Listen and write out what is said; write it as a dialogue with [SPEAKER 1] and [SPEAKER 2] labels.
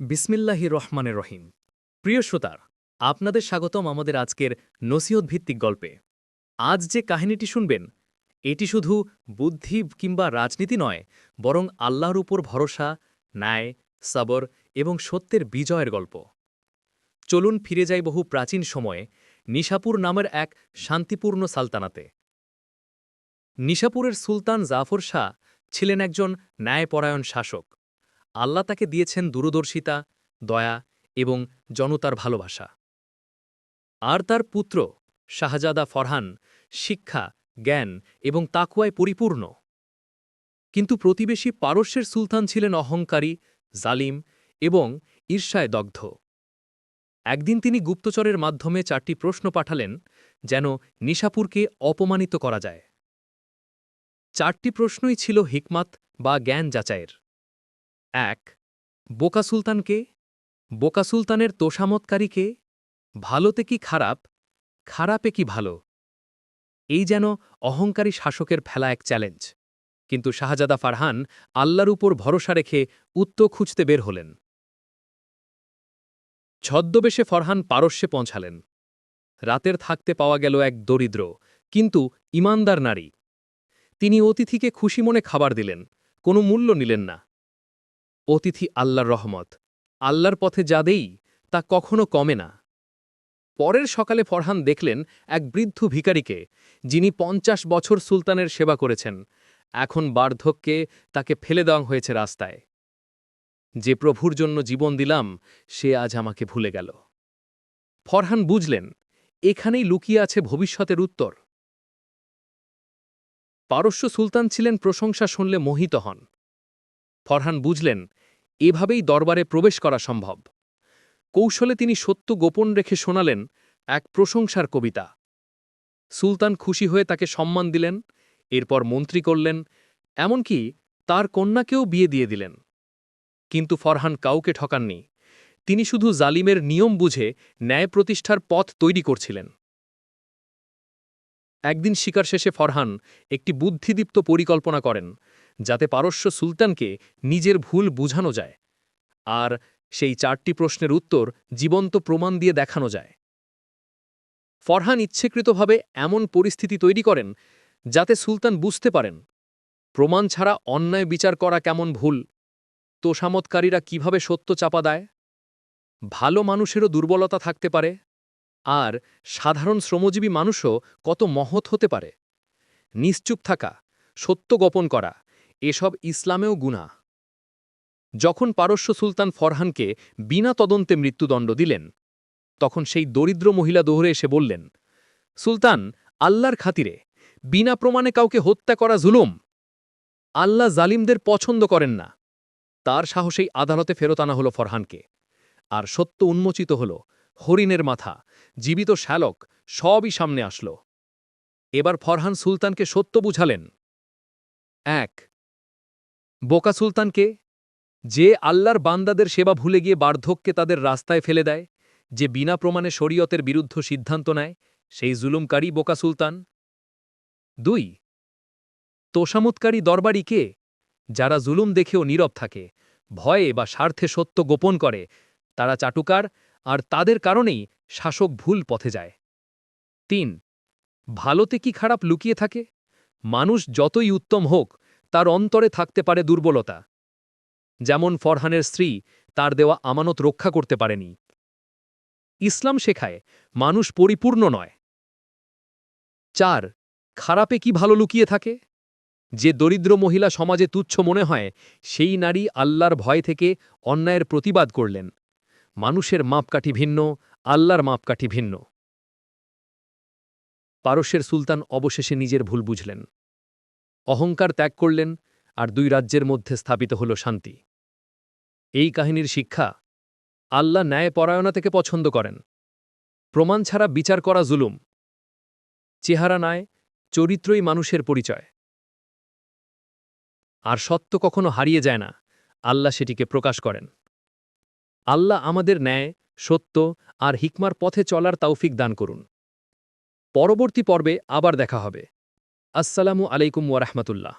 [SPEAKER 1] বিসমিল্লাহি রহমানের রহিম। প্রিয় শ্রোতার আপনাদের স্বাগতম আমাদের আজকের নসিহত ভিত্তিক গল্পে। আজ যে কাহিনীটি শুনবেন, এটি শুধু বুদ্ধি কিংবা রাজনীতি নয়, বরং আল্লাহর উপর ভরসা, ন্যায়, সাবর এবং সত্যের বিজয়ের গল্প। চলুন ফিরে যাই বহু প্রাচীন সময়ে নিশাপুর নামের এক শান্তিপূর্ণ সালতানাতে। নিশাপুরের সুলতান জাফর শাহ ছিলেন একজন ন্যায়পরায়ণ শাসক। আল্লাহ তাকে দিয়েছেন দূরদর্শিতা, দয়া এবং জনতার ভালোবাসা। আর তার পুত্র, শাহজাদা ফরহান, শিক্ষা, জ্ঞান এবং তাকুয়ায় পরিপূর্ণ। কিন্তু প্রতিবেশী পারস্যের সুলতান ছিলেন অহংকারী, জালিম এবং ঈর্ষায় দগ্ধ। একদিন তিনি গুপ্তচরের মাধ্যমে চারটি প্রশ্ন পাঠালেন যেন নিশাপুরকে অপমানিত করা যায়। চারটি প্রশ্নই ছিল হিকমাত বা জ্ঞান যাচাইয়ের। এক, বোকা সুলতানকে বোকা সুলতানের তোষামতকারীকে ভালোতে কি খারাপ? খারাপে কি ভালো? এই যেন অহংকারী শাসকের ফেলা এক চ্যালেঞ্জ। কিন্তু শাহজাদা ফারহান আল্লাহর উপর ভরসা রেখে উত্তর খুঁজতে বের হলেন। ছদ্মবেশে ফরহান পারস্যে পৌঁছালেন। রাতের থাকতে পাওয়া গেল এক দরিদ্র, কিন্তু ইমানদার নারী। তিনি অতিথিকে খুশি মনে খাবার দিলেন, কোনো মূল্য নিলেন না। অতিথি আল্লাহর রহমত। আল্লাহর পথে যা দেই, তা কখনো কমে না। পরের সকালে ফরহান দেখলেন এক বৃদ্ধ ভিকারিকে যিনি পঞ্চাশ বছর সুলতানের সেবা করেছেন। এখন বার্ধক্যে তাকে ফেলে দেওয়া হয়েছে রাস্তায়। যে প্রভুর জন্য জীবন দিলাম, সে আজ আমাকে ভুলে গেল। ফরহান বুঝলেন, এখানেই লুকিয়ে আছে ভবিষ্যতের উত্তর। পারস্য সুলতান ছিলেন প্রশংসা শুনলে মোহিত হন। ফরহান বুঝলেন, এভাবেই দরবারে প্রবেশ করা সম্ভব। কৌশলে তিনি সত্য গোপন রেখে শোনালেন এক প্রশংসার কবিতা। সুলতান খুশি হয়ে তাকে সম্মান দিলেন, এরপর মন্ত্রী করলেন, এমনকি তার কন্যাকেও বিয়ে দিয়ে দিলেন। কিন্তু ফরহান কাউকে ঠকাননি, তিনি শুধু জালিমের নিয়ম বুঝে ন্যায় প্রতিষ্ঠার পথ তৈরি করছিলেন। একদিন শিকার শেষে ফরহান একটি বুদ্ধিদীপ্ত পরিকল্পনা করেন যাতে পারস্য সুলতানকে নিজের ভুল বুঝানো যায় আর সেই চারটি প্রশ্নের উত্তর জীবন্ত প্রমাণ দিয়ে দেখানো যায়। ফরহান ইচ্ছেকৃতভাবে এমন পরিস্থিতি তৈরি করেন যাতে সুলতান বুঝতে পারেন, প্রমাণ ছাড়া অন্যায় বিচার করা কেমন ভুল, তোষামতকারীরা কীভাবে সত্য চাপা দেয়, ভালো মানুষেরও দুর্বলতা থাকতে পারে, আর সাধারণ শ্রমজীবী মানুষও কত মহৎ হতে পারে, নিশ্চুপ থাকা, সত্য গোপন করা এসব ইসলামেও গুণা যখন পারস্য সুলতান ফরহানকে বিনা তদন্তে মৃত্যুদণ্ড দিলেন, তখন সেই দরিদ্র মহিলা দোহরে এসে বললেন, সুলতান, আল্লাহর খাতিরে, বিনা প্রমাণে কাউকে হত্যা করা জুলুম। আল্লাহ জালিমদের পছন্দ করেন না। তার সাহসেই আদালতে ফেরত আনা হল ফরহানকে। আর সত্য উন্মোচিত হল, হরিণের মাথা, জীবিত শ্যালক, সবই সামনে আসল। এবার ফরহান সুলতানকে সত্য বুঝালেন। এক বোকা সুলতানকে? যে আল্লাহর বান্দাদের সেবা ভুলে গিয়ে বার্ধক্যে তাদের রাস্তায় ফেলে দেয়, যে বিনা প্রমাণে শরীয়তের বিরুদ্ধ সিদ্ধান্ত নেয়, সেই জুলুমকারী বোকা সুলতান। দুই তোষামতকারী দরবারি কে? যারা জুলুম দেখেও নীরব থাকে, ভয়ে বা স্বার্থে সত্য গোপন করে, তারা চাটুকার, আর তাদের কারণেই শাসক ভুল পথে যায়। তিন, ভালোতে কি খারাপ লুকিয়ে থাকে? মানুষ যতই উত্তম হোক তার অন্তরে থাকতে পারে দুর্বলতা। যেমন ফরহানের স্ত্রী তার দেওয়া আমানত রক্ষা করতে পারেনি। ইসলাম শেখায়, মানুষ পরিপূর্ণ নয়। চার, খারাপে কি ভালো লুকিয়ে থাকে? যে দরিদ্র মহিলা সমাজে তুচ্ছ মনে হয়, সেই নারী আল্লাহর ভয় থেকে অন্যায়ের প্রতিবাদ করলেন। মানুষের মাপকাঠি ভিন্ন, আল্লাহর মাপকাঠি ভিন্ন। পারস্যের সুলতান অবশেষে নিজের ভুল বুঝলেন। অহংকার ত্যাগ করলেন আর দুই রাজ্যের মধ্যে স্থাপিত হল শান্তি। এই কাহিনীর শিক্ষা আল্লাহ ন্যায় পরায়ণা থেকে পছন্দ করেন। প্রমাণ ছাড়া বিচার করা জুলুম। চেহারা নায় চরিত্রই মানুষের পরিচয়। আর সত্য কখনো হারিয়ে যায় না, আল্লাহ সেটিকে প্রকাশ করেন। আল্লাহ আমাদের ন্যায়, সত্য আর হিকমার পথে চলার তৌফিক দান করুন। পরবর্তী পর্বে আবার দেখা হবে। আসসালামু আলাইকুম ওয়ারহমতুল্লাহ